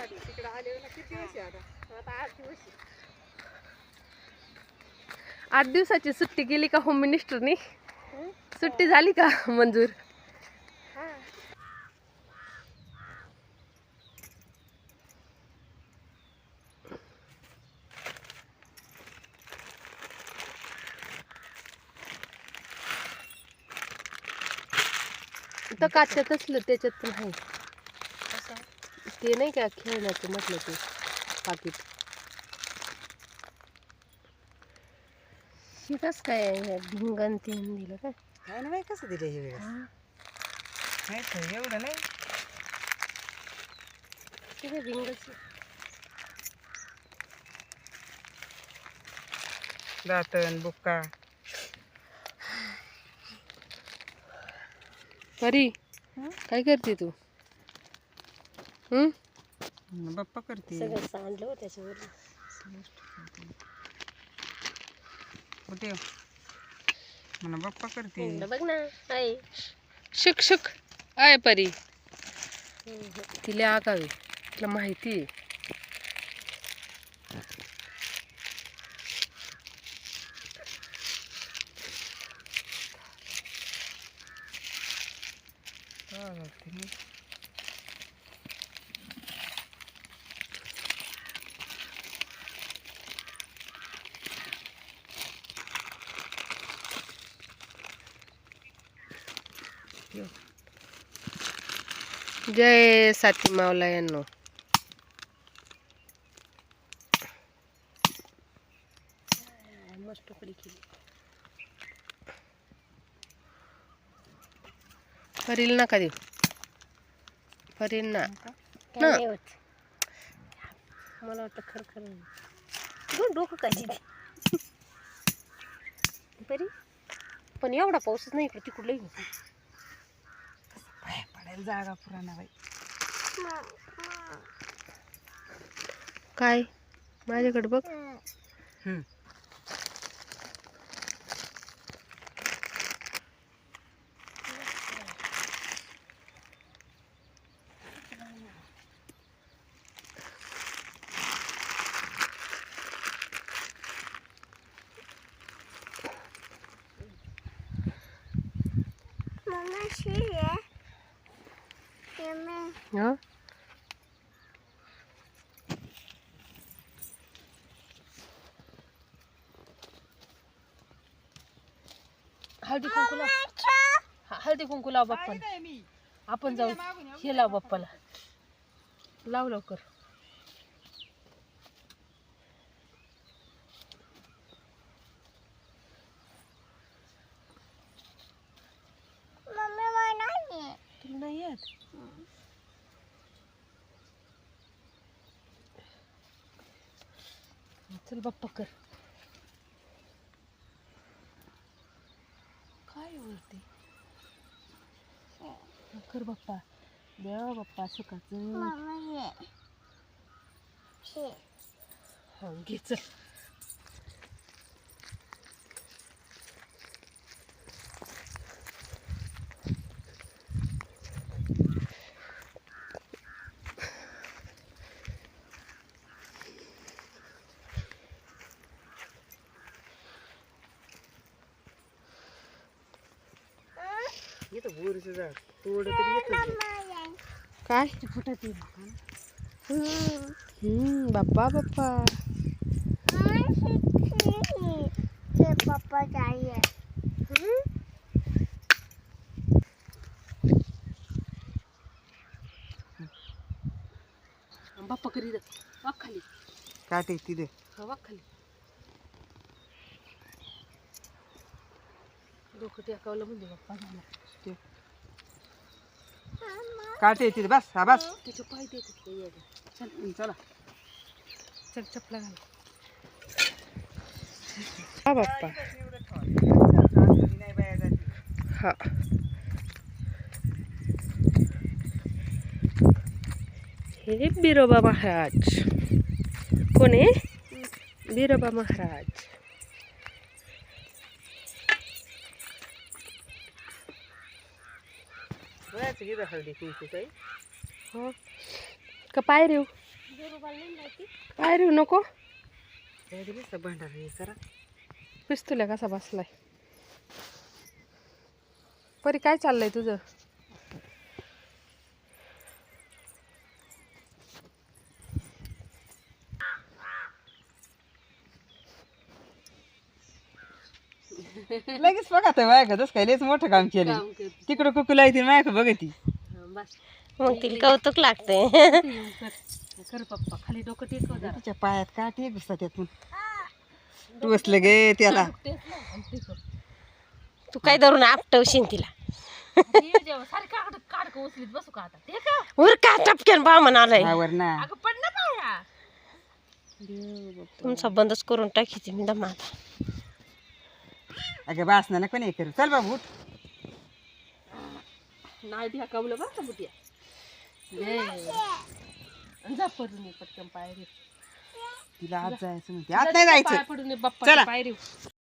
तिकडे आले ना किती दिवस आहे आता आता आठ दिवस आहे. आठ दिवसाची सुट्टी केली का होम मिनिस्टरनी हं? सुट्टी झाली का मंजूर? हा. तर काच्यात असलं त्याच्यात पण आहे. ते नाही का खेळण्याचं म्हटलं ते पाकिट. शिकच काय भिंगन तीन दिलं काय? काय ना बाई कसं दिलं हे वेळेस? नाही तर एवढं नाही. तिथे भिंगच दातन बुक्का. परी? काय करते तू? हम्म? बाप्पा करते. सगळं सांडलं हो त्याच्यावर कुठे म्हणा बाप्पा करते. बघ ना आहे शुक शुक. आय परी. तिला आगावी. तिला माहिती आहे. काय जय साती मावला यांनो. केली परील नका देऊ. परील ना. मला वाटतं खर खरं डोकं काय दिली? बरी पण एवढा पाऊसच नाही इकडे तिकडलंही जागा पुराणा बाई. काय? माझ्याकडे बघ. हम्म. हा हळदी कुंकू लाव. हा, हळदी कुंकू लाव मी. आपण जाऊ. हे लाव बाप्पाला. लाव लवकर तुला नाही येत चल बाप्पा कर. काय वरती? कर बाप्पा. देवा बाप्पा सुखाचं. हा घे चल. इथं बोरीचं झाड तोड काय? फुटत बाप्पा बाप्पा. पप्पा चाहिए बाप्पा करी दे वाक खाली. काटे तिथे. हा वाक खाली. डोकं टेकावलं म्हणजे बाप्पा काटे तिथे बस हा बस. त्याचे पाय. चल. चला. चल चपला घाल. हा बाप्पा. हा. हे बिरोबा महाराज. कोण आहे? बिरोबा महाराज. बयाचं इथं हळदी कुंकू काही हो. का पाय रेव? पायरी नको. भांडार हे करा. पिस्तुल्या कसा बसलाय? परी काय चाललंय तुझं? लगेच बघा तर मायक तसं काय लयच मोठं काम केलं तिकडं कुकूला येते मायक बघती. मग तिला कौतुक लागते. कर. पप्पा खाली डोकं टेकव जरा. तिच्या पायात काठी घुसतात त्यातून. टोचलं गे त्याला. तू काय धरून आपटवशील तिला? ये जेव्हा सारे काढ काढ का उचलीत बसू का आता? ते का उर का टपक्यान बा म्हणालाय. आवर ना. अगं पड ना पाया तुमचा बंदच करून टाकी मी दमा अगं बासना नको नाही करू. चल बाबू उठ. नाही द्या कवलं बरं का बुटिया? ये. आणि जा पडून ये पटकन पायरी तिला आत जायचं म्हणते. आत नाही जायचं. पाय पडून ये बाप्पा चला. पायरी